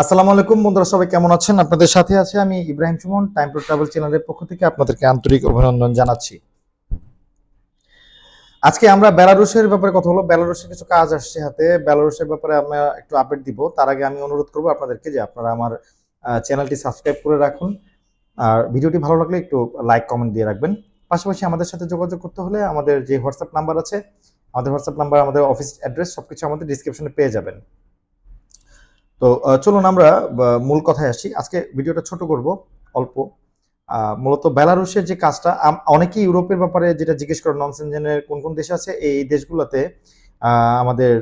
আসসালামু আলাইকুম, বন্ধুরা সবাই কেমন আছেন? আপনাদের সাথে আছে আমি Ibrahim Sumon time to travel চ্যানেলের পক্ষ থেকে আপনাদেরকে আন্তরিক অভিনন্দন জানাচ্ছি। আজকে আমরা বেলারুশের ব্যাপারে কথা বলব। বেলারুশের কিছু কাজ আসছে হাতে। বেলারুশের ব্যাপারে আমরা একটু আপডেট দিব। তার আগে আমি অনুরোধ করব আপনাদেরকে যে আপনারা আমার চ্যানেলটি সাবস্ক্রাইব করে রাখুন। আর ভিডিওটি ভালো লাগলে একটু লাইক কমেন্ট দিয়ে রাখবেন। পাশাপাশি আমাদের সাথে যোগাযোগ করতে হলে আমাদের যে হোয়াটসঅ্যাপ নাম্বার আছে, আমাদের হোয়াটসঅ্যাপ নাম্বার আমাদের অফিস অ্যাড্রেস সবকিছু আমাদের ডিসক্রিপশনে পেয়ে যাবেন। তো চলুন আমরা মূল কথায় আসি। আজকে ভিডিওটা ছোট করব, অল্প। মূলত বেলারুশের যে কাজটা অনেকেই ইউরোপের ব্যাপারে যেটা জিজ্ঞেস করেন নন সেনজেনের কোন কোন দেশ আছে? এই দেশগুলোতে আমাদের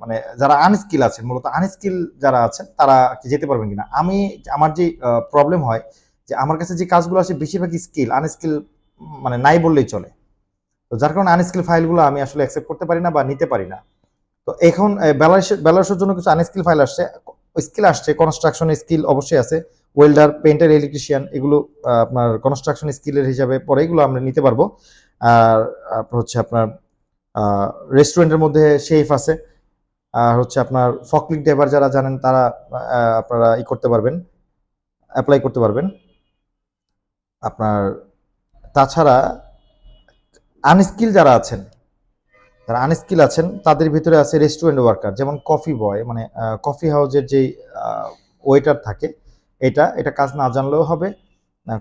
মানে যারা আনস্কিল আছেন মূলত আনস্কিল যারা আছেন, তারা কি যেতে পারবেন কিনা? আমি আমার যে প্রবলেম হয়, যে আমার কাছে যে কাজগুলো আছে বেশিরভাগই স্কিল। আনস্কিল মানে নাই বললেই চলে। তো যার কারণে আনস্কিল ফাইলগুলো আমি আসলে অ্যাকসেপ্ট করতে পারি না বা নিতে পারি না। তো এখন বেলারুশের জন্য কিছু আনস্কিল ফাইল আসছে। স্কিল আসছে কনস্ট্রাকশন স্কিল অবশ্যই আছে। ওয়েল্ডার পেন্টার ইলেকট্রিশিয়ান এগুলো আপনার কনস্ট্রাকশন স্কিলের হিসাবে পরে এগুলো আমরা নিতে পারব। আর হচ্ছে আপনার রেস্টুরেন্টের মধ্যে শেফ আছে। আর হচ্ছে আপনার ফকলিক ড্রাইভার যারা জানেন তারা আপনারা ই করতে পারবেন অ্যাপ্লাই করতে পারবেন। আপনার, তাছাড়া আনস্কিল যারা আছেন যারা আনস্কিল আছেন, তাদের ভিতরে আছে রেস্টুরেন্ট ওয়ার্কার যেমন কফি বয় মানে কফি হাউজের যেই ওয়েটার থাকে, এটা এটা কাজ না জানলেও হবে।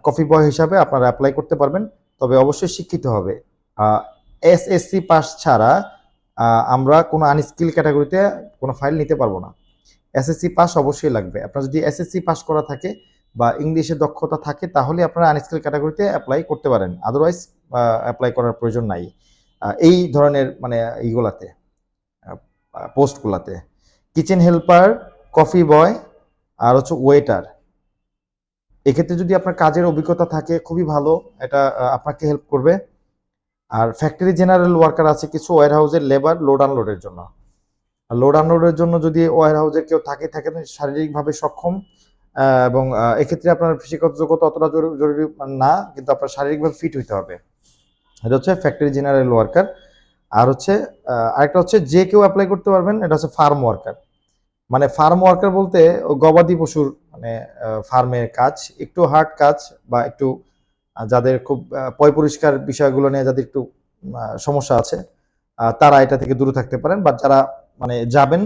কফি বয় হিসাবে আপনারা অ্যাপ্লাই করতে পারবেন, তবে অবশ্যই শিক্ষিত হবে। এসএসসি পাস ছাড়া আমরা কোনো আনস্কিল ক্যাটাগরিতে কোনো ফাইল নিতে পারব না। এসএসসি পাস অবশ্যই লাগবে। আপনার যদি এসএসসি পাস করা থাকে বা ইংলিশে দক্ষতা থাকে, তাহলে আপনারা আনস্কিল ক্যাটাগরিতে অ্যাপ্লাই করতে পারেন। আদারওয়াইজ অ্যাপ্লাই করার প্রয়োজন নাই। এই ধরনের মানে এইগুলাতে পোস্টগুলাতে। কিচেন হেল্পার, কফি বয়, আর হচ্ছে ওয়েটার। এক্ষেত্রে যদি আপনার কাজের অভিজ্ঞতা থাকে, খুবই ভালো। এটা আপনাকে হেল্প করবে। আর ফ্যাক্টরি জেনারেল ওয়ার্কার আছে কিছু ওয়ার হাউসের লেবার লোড আনলোডের জন্য। লোড আনলোডের জন্য যদি ওয়ার হাউসের কেউ থাকে থাকে শারীরিকভাবে সক্ষম এবং এক্ষেত্রে আপনার শিক্ষক যোগ্যতা অতটা জরু- জরুরি না, কিন্তু আপনার শারীরিকভাবে ফিট হইতে হবে। এটা হচ্ছে ফ্যাক্টরি জেনারেল ওয়ার্কার আর হচ্ছে আরেকটা হচ্ছে যে কেউ অ্যাপ্লাই করতে পারবেন, এটা হচ্ছে ফার্ম ওয়ার্কার মানে ফার্ম ওয়ার্কার বলতে গবাদি পশুর মানে ফার্মের কাজ, একটু হার্ড কাজ বা একটু যাদের খুব পয় পরিষ্কার বিষয়গুলো নিয়ে যাদের একটু সমস্যা আছে তারা এটা থেকে দূরে থাকতে পারেন, বা যারা মানে যাবেন,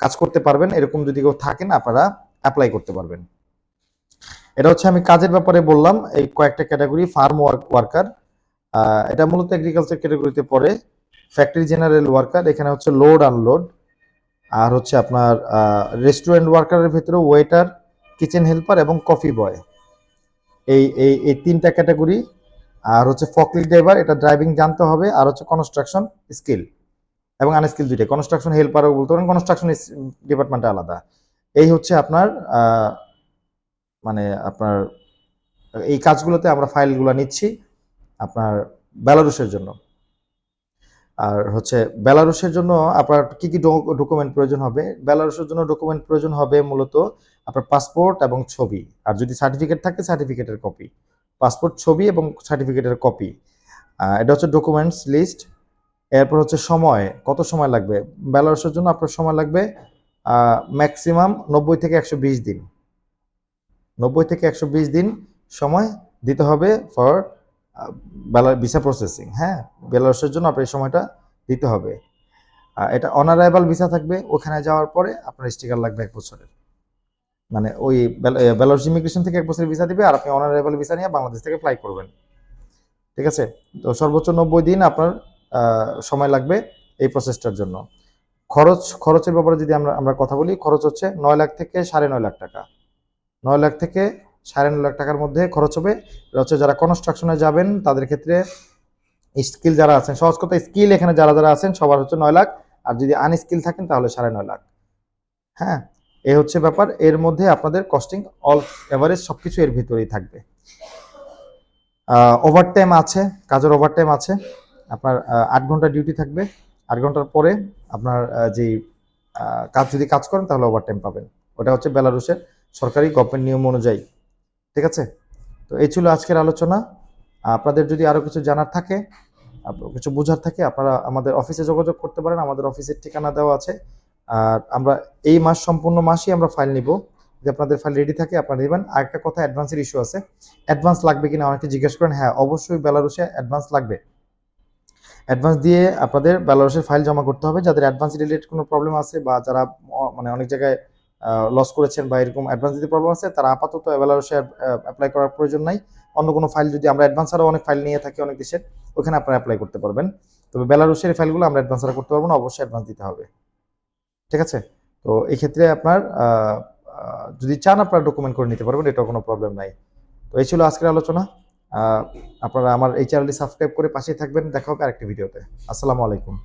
কাজ করতে পারবেন, এরকম যদি কেউ থাকেন, আপনারা অ্যাপ্লাই করতে পারবেন। এটা হচ্ছে আমি কাজের ব্যাপারে বললাম, এই কয়েকটা ক্যাটাগরি ফার্ম ওয়ার্ক ওয়ার্কার এটা মূলত এগ্রিকালচার ক্যাটাগরিতে পড়ে। ফ্যাক্টরি জেনারেল ওয়ার্কার এখানে হচ্ছে লোড আনলোড আর হচ্ছে আপনার রেস্টুরেন্ট ওয়ার্কারের ভিতরে ওয়েটার কিচেন হেল্পার এবং কফি বয় এই এই এই তিনটা ক্যাটাগরি আর হচ্ছে ফকলি ড্রাইভার এটা ড্রাইভিং জানতে হবে, আর হচ্ছে কনস্ট্রাকশন স্কিল এবং আনস্কিল দুইটা কনস্ট্রাকশন হেল্পারও বলতে পারেন কনস্ট্রাকশন ডিপার্টমেন্টটা আলাদা। এই হচ্ছে আপনার মানে আপনার, এই কাজগুলোতে আমরা ফাইলগুলো নিচ্ছি। আপনার বেলারুশের জন্য। আর হচ্ছে বেলারুশের জন্য আপনার কি কি ডকুমেন্ট প্রয়োজন হবে? বেলারুশের জন্য ডকুমেন্ট প্রয়োজন হবে মূলত আপনার পাসপোর্ট এবং ছবি। আর যদি সার্টিফিকেট থাকে সার্টিফিকেটের কপি পাসপোর্ট ছবি এবং সার্টিফিকেটের কপি এটা হচ্ছে ডকুমেন্টস লিস্ট এরপর হচ্ছে সময়। কত সময় লাগবে? বেলারুশের জন্য আপনার সময় লাগবে ম্যাক্সিমাম নব্বই থেকে একশো বিশ দিন। নব্বই থেকে একশো বিশ দিন সময় দিতে হবে ফর ভিসা প্রসেসিং হ্যাঁ? বেলারুশের জন্য আপনার এই সময়টা দিতে হবে। এটা অনারাইভাল ভিসা থাকবে ওখানে যাওয়ার পরে আপনার স্টিকার লাগবে এক বছরের। মানে ওই বেল- এ, বেলারুশ ইমিগ্রেশন থেকে এক বছরের ভিসা দিবে আর আপনি অনারাইভাল ভিসা নিয়ে বাংলাদেশ থেকে ফ্লাই করবেন। ঠিক আছে? তো সর্বোচ্চ নব্বই দিন আপনার সময় লাগবে এই প্রসেসটার জন্য। খরচ খরচের ব্যাপারে যদি আমরা আমরা কথা বলি খরচ হচ্ছে নয় লাখ থেকে সাড়ে নয় লাখ টাকা। নয় লাখ থেকে সাড়ে নয় লাখ টাকার মধ্যে খরচ হবে। এটা হচ্ছে যারা কনস্ট্রাকশনে যাবেন, তাদের ক্ষেত্রে স্কিল যারা আছেন, সহজ কথা স্কিল এখানে যারা যারা আছেন, সবার হচ্ছে নয় লাখ। আর যদি আনস্কিল থাকেন, তাহলে সাড়ে নয় লাখ। হ্যাঁ এ হচ্ছে ব্যাপার। এর মধ্যে আপনাদের কস্টিং অল এভারেজ সব কিছু এর ভিতরেই থাকবে। ওভার টাইম আছে, কাজের ওভার টাইম আছে। আপনার আট ঘণ্টা ডিউটি থাকবে। আট ঘণ্টার পরে আপনার যেই কাজ যদি কাজ করেন, তাহলে ওভার টাইম পাবেন। ওটা হচ্ছে বেলারুশের সরকারি গভর্নমেন্ট নিয়ম অনুযায়ী। ঠিক আছে? তো এই ছিল আজকের আলোচনা। আপনাদের যদি আরও কিছু জানার থাকে কিছু বোঝার থাকে, আপনারা আমাদের অফিসে যোগাযোগ করতে পারেন। আমাদের অফিসের ঠিকানা দেওয়া আছে। আর আমরা এই মাস, সম্পূর্ণ মাসই আমরা ফাইল নিব। যদি আপনাদের ফাইল রেডি থাকে, আপনারা নেবেন। আর একটা কথা অ্যাডভান্সের ইস্যু আছে। অ্যাডভান্স লাগবে কিনা অনেকে জিজ্ঞেস করেন হ্যাঁ অবশ্যই বেলারুসে অ্যাডভান্স লাগবে। অ্যাডভান্স দিয়ে আপনাদের বেলারুসের ফাইল জমা করতে হবে। যাদের অ্যাডভান্স রিলেটেড কোনো প্রবলেম আছে বা যারা মানে অনেক জায়গায় লস করেছেন বা এরকম অ্যাডভান্স দিতে প্রবলেম আছে, তারা আপাতত বেলারুসে অ্যাপ্লাই করার প্রয়োজন নাই। অন্য কোনো ফাইল যদি আমরা অ্যাডভান্স আরও অনেক ফাইল নিয়ে থাকি অনেক দেশের, ওখানে আপনারা অ্যাপ্লাই করতে পারবেন। তবে বেলারুসের ফাইলগুলো আমরা অ্যাডভান্স করতে পারব না, অবশ্যই অ্যাডভান্স দিতে হবে। ঠিক আছে? তো এই ক্ষেত্রে আপনার যদি চান আপনারা ডকুমেন্ট করে নিতে পারবেন, এটাও কোনো প্রবলেম নাই। তো এই ছিল আজকের আলোচনা। আপনারা আমার এই চ্যানেলটি সাবস্ক্রাইব করে পাশেই থাকবেন। দেখা হবে আরেকটি ভিডিওতে আসসালামু আলাইকুম।